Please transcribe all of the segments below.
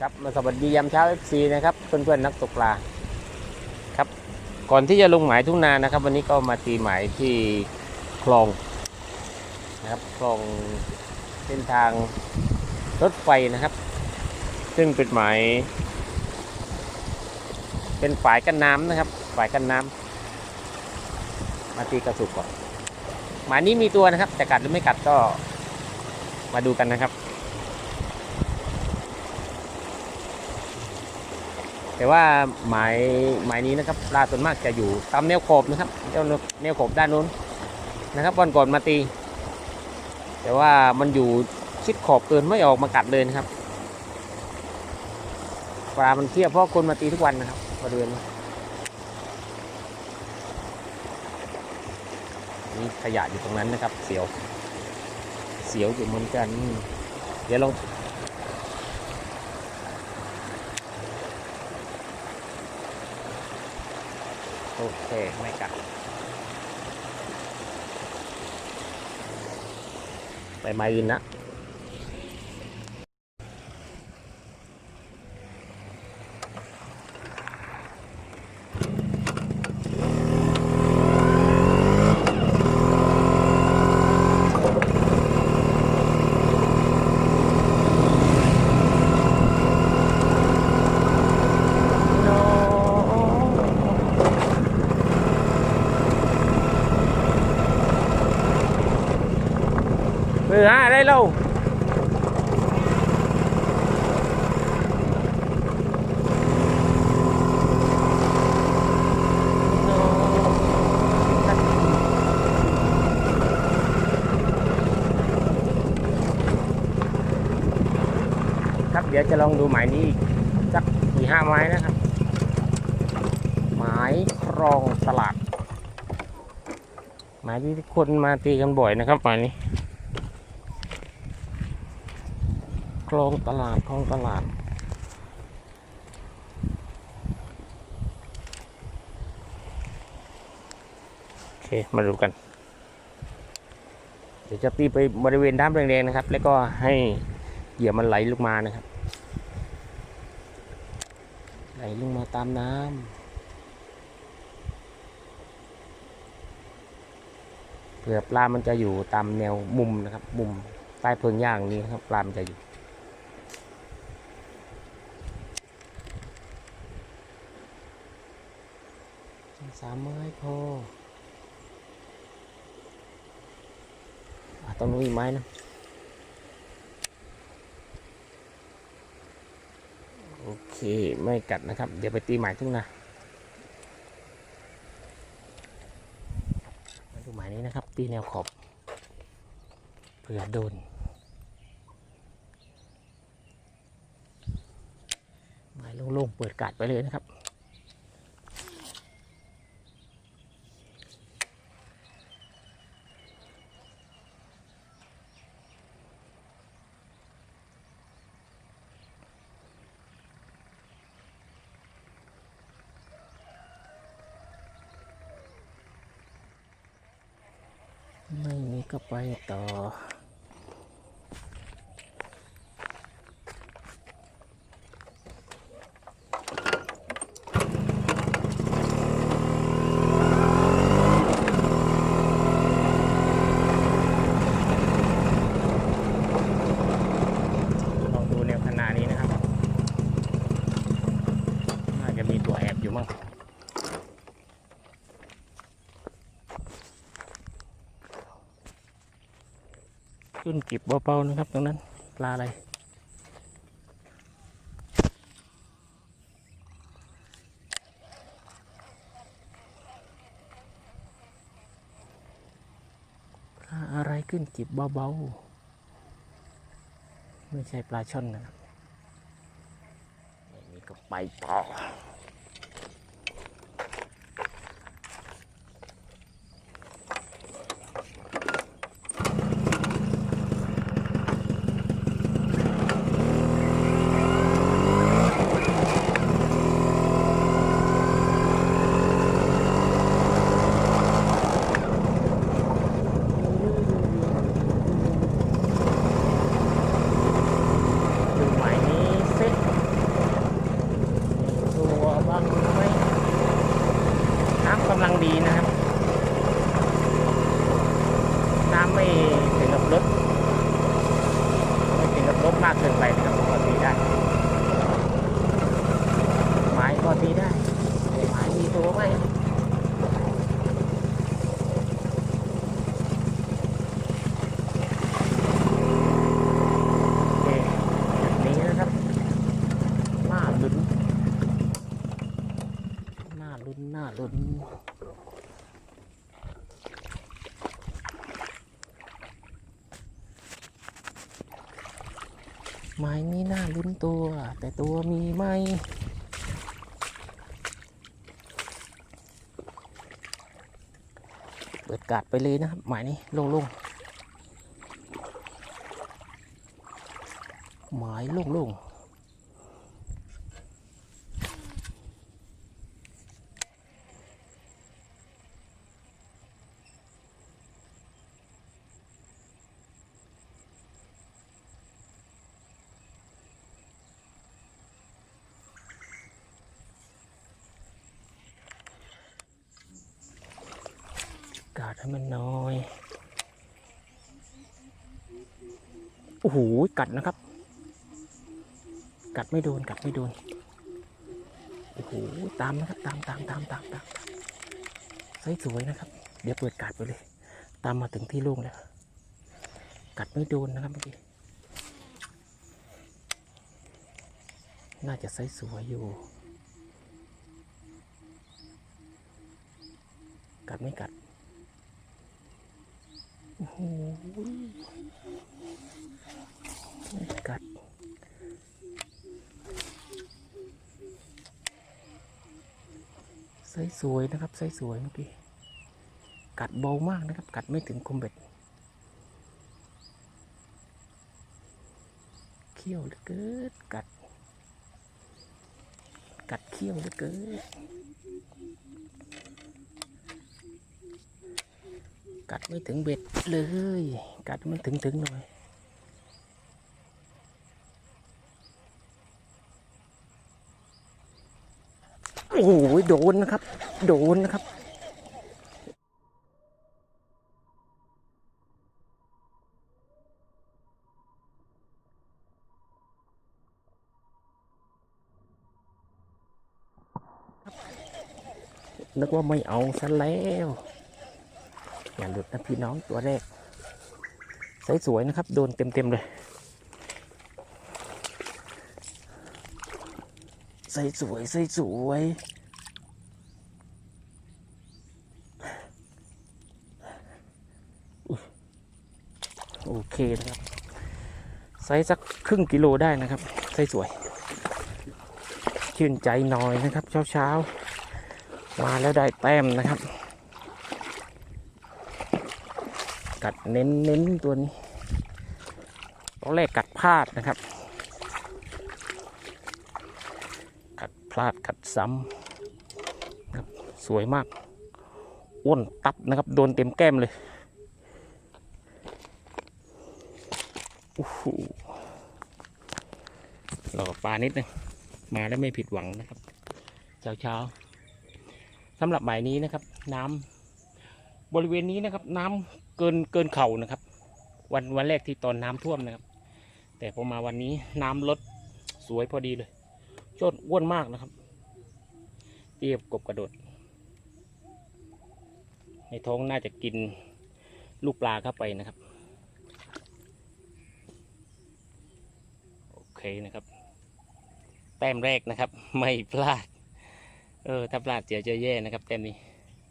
ครับมาสวัสดียามเช้า FC นะครับเพื่อนๆนักตกปลาครับก่อนที่จะลงหมายทุ่งนานะครับ วันนี้ก็มาตีหมายที่คลองนะครับคลองเส้นทางรถไฟนะครับ ซึ่งเป็นหมาย เป็นฝายกันน้ำนะครับฝายกันน้ำมาตีกระสุกก่อนหมายนี้มีตัวนะครับ แต่กัดหรือไม่กัดก็มาดูกันนะครับ แต่ว่าหมายหมายนี้นะครับปลาส่วนมากจะอยู่ตามแนวขอบนะครับแนวแนวขอบด้านนู้นนะครับวันก่อนมาตี แต่ว่ามันอยู่ชิดขอบเกินไม่ออกมากัดเลยนะครับปลามันเทียบเพราะคนมาตีทุกวันนะครับบริเวณนี้นี่ขยะอยู่ตรงนั้นนะครับ เสียว เสียวอยู่เหมือนกัน เดี๋ยวลอง โอเค ไม่กัดไปไม้อื่นนะ มือห้าได้แล้วครับเดี๋ยวจะลองดูหมายนี้สักสี่ห้าไม้นะครับ หมายครองตลาดหมายที่คนมาตีกันบ่อยนะครับหมายนี้ คลองตลาดคลองตลาด โอเค มาดูกัน เดี๋ยวจะตีไปบริเวณด้ามแดงๆนะครับ แล้วก็ให้เหยื่อมันไหลลงมานะครับ ไหลลงมาตามน้ำเผื่อปลามันจะอยู่ตามแนวมุมนะครับ มุมใต้เพิงย่างนี้นะครับ ปลามันจะอยู่ สามไม้พออต้องนู้นอีกไม้นะโอเคไม่กัดนะครับ เดี๋ยวไปตีหมายทุ่งนามาดูหมายนี้นะครับ ตีแนวขอบเผื่อโดนหมายโล่งๆเปิดกัดไปเลยนะครับ ไม่มีก็ไปต่อ ลองดูแนวคณานี้นะครับ น่าจะมีตัวแอบอยู่มั้ง ขึ้นจิบเบาๆนะครับ ตรงนั้นปลาอะไรปลาอะไรขึ้นจิบเบาๆไม่ใช่ปลาช่อนนะครับไม่มีก็ไปต่อ ดูหมายนี้สิ เกินไปนะครับพอตีได้ ไม้พอตีได้แต่ไม้มีตัวไหมโอเคจุดนี้นะครับหน้าลุ้นหน้าลุ้นหน้าลุ้น ไม้นี้น่าลุ้นตัว แต่ตัวมีไหมเปิดกาดไปเลยนะครับหมายนี้โล่งๆหมายโล่งๆาด ให้มันน้อย โอ้โห กัดนะครับ กัดไม่โดน กัดไม่โดน โอ้โห ตามนะครับ ตามตามตามตามตามไซส์สวยนะครับ เดี๋ยวเปิดกัดไปเลย ตามมาถึงที่โล่งแล้ว กัดไม่โดนนะครับเมื่อกี้ น่าจะไซส์สวยอยู่กัดไม่กัด โอ้โหกัดส์สวยนะครับไซส์สวยเมื่อกี้กัดเบามากนะครับ กัดไม่ถึงคมเบ็ดเขี้ยวเหลือเกินกัด กัดเขี้ยวเหลือเกิน กัดไม่ถึงเบ็ดเลย กัดมันถึงถึงหน่อยโอ้โหโดนนะครับ โดนนะครับนึกว่าไม่เอาซะแล้ว อย่าหลุดนะพี่น้องตัวแรกใสสวยนะครับ โดนเต็มๆเลยใสสวยใสสวยโอเคนะครับไซส์สักครึ่งกิโลได้นะครับไซส์สวย ชื่นใจหน่อยนะครับ เช้าเช้ามาแล้วได้แต้มนะครับ กัดเน้นเน้นตัวนี้ตอนแรกกัดพลาดนะครับ กัดพลาดกัดซ้ำครับสวยมาก อ้วนตับนะครับ โดนเต็มแก้มเลยโอ้โหรอปลานิดนึงมาแล้วไม่ผิดหวังนะครับ เช้าเช้าๆสำหรับหมายนี้นะครับ น้ำบริเวณนี้นะครับ น้ำ เกินเกินเข่านะครับ วันวันแรกที่ตอนน้ำท่วมนะครับ แต่พอมาวันนี้น้ำลดสวยพอดีเลยโจดอ้วนมากนะครับ เตียบกบกระโดด ในท้องน่าจะกินลูกปลาเข้าไปนะครับ โอเคนะครับ แต้มแรกนะครับ ไม่พลาด เออถ้าพลาดเสียจะแย่นะครับ แต้มนี้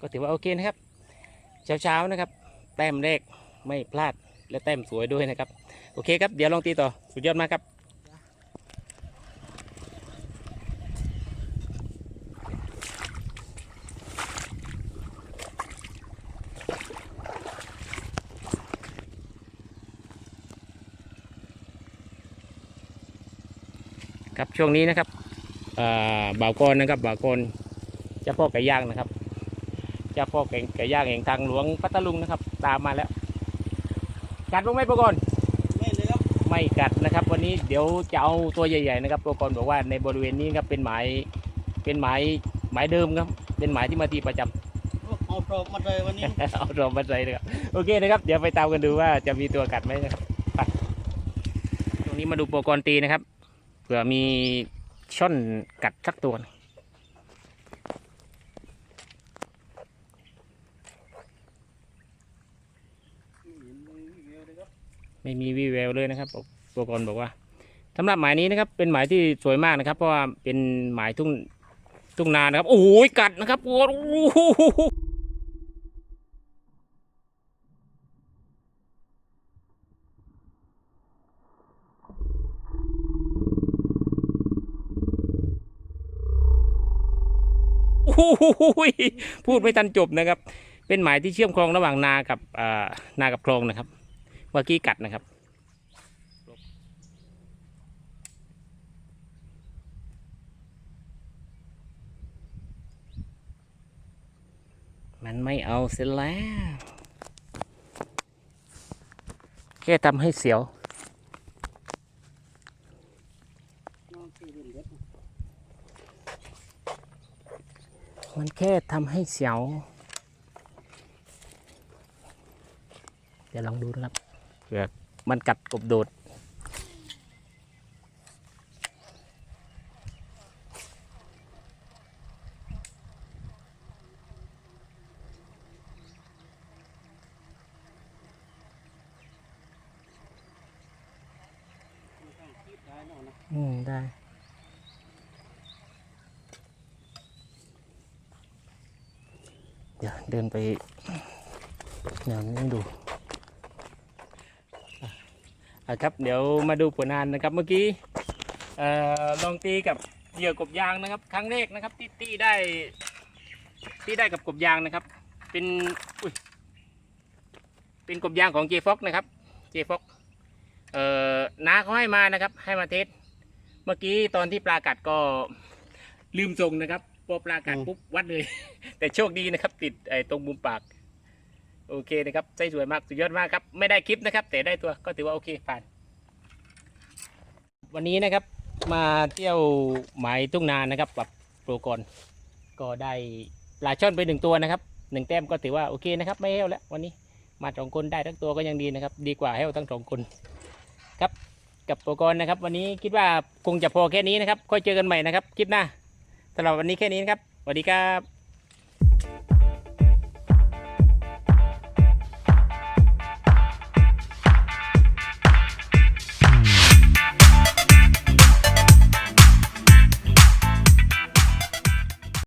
ก็ถือว่าโอเคนะครับ เช้าๆนะครับ แต้มแรกไม่พลาดและแต้มสวยด้วยนะครับ โอเคครับ เดี๋ยวลองตีต่อ สุดยอดมากครับครับช่วงนี้นะครับบ่าวกรนะครับบ่าวกรเจ้าพ่อไก่ย่างนะครับเจ้าพ่อไก่ไก่ย่างแห่งทางหลวงพัทลุงนะครับ ตามมาแล้ว กัดลงไหมปกรณ์ไม่เลยครับไม่กัดนะครับ วันนี้เดี๋ยวจะเอาตัวใหญ่ๆนะครับปกรณ์บอกว่าในบริเวณนี้ครับเป็นหมายเป็นหมายหมายเดิมครับ เป็นหมายที่มาตีประจำเอาปลอกมาเลยวันนี้เอารอมาใส่นะครับโอเคนะครับ เดี๋ยวไปตามกันดูว่าจะมีตัวกัดไหมนะครับตัววันนี้มาดูโปรกรณ์ตีนะครับเผื่อมีช่อนกัดสักตัว ไม่มีวี่แววเลยนะครับตัวกรบอกว่าสำหรับหมายนี้นะครับ เป็นหมายที่สวยมากนะครับ เพราะว่าเป็นหมายทุ่งทุ่งนานะครับ โอ้โหกัดนะครับโอ้โอ้โหพูดไม่ทันจบนะครับ เป็นหมายที่เชื่อมคลองระหว่างนากับนากับคลองนะครับ เมื่อกี้กัดนะครับ มันไม่เอาเสร็จแล้ว แค่ทำให้เสียวมันแค่ทำให้เสียว เดี๋ยวลองดูนะครับ เผื่อมันกัดกบโดด อืม ได้เดี๋ยวเดินไปแนวนี้ดูอะอะ ครับเดี๋ยวมาดูผลงานนะครับเมื่อกี้ลองตีกับเหยื่อกบยางนะครับ ครั้งแรกนะครับที่ตีได้ตีได้กับกบยางนะครับ เป็นอุ้ยเป็นกบยางของเจฟ็อกนะครับเจฟ็อกเอ่อน้าเขาให้มานะครับ ให้มาเทสเมื่อกี้ตอนที่ปลากัดก็ลืมส่งนะครับพอปลากัดปุ๊บวัดเลย แต่โชคดีนะครับ ติดไอ้ตรงมุมปาก โอเคนะครับใจสวยมากสุดยอดมากครับไม่ได้คลิปนะครับ แต่ได้ตัวก็ถือว่าโอเคผ่าน วันนี้นะครับมาเที่ยวหมายทุ่งนานะครับกับโปรกรก็ได้ปลาช่อนไปหนึ่งตัวนะครับหนึ่งแต้มก็ถือว่าโอเคนะครับไม่เห้วแล้ววันนี้มาสองคนได้ทั้งตัวก็ยังดีนะครับ ดีกว่าเห้วทั้งสองคนครับกับโปรกรนะครับ วันนี้คิดว่าคงจะพอแค่นี้นะครับค่อยเจอกันใหม่นะครับคลิปหน้าสำหรับวันนี้แค่นี้นะครับสวัสดีครับ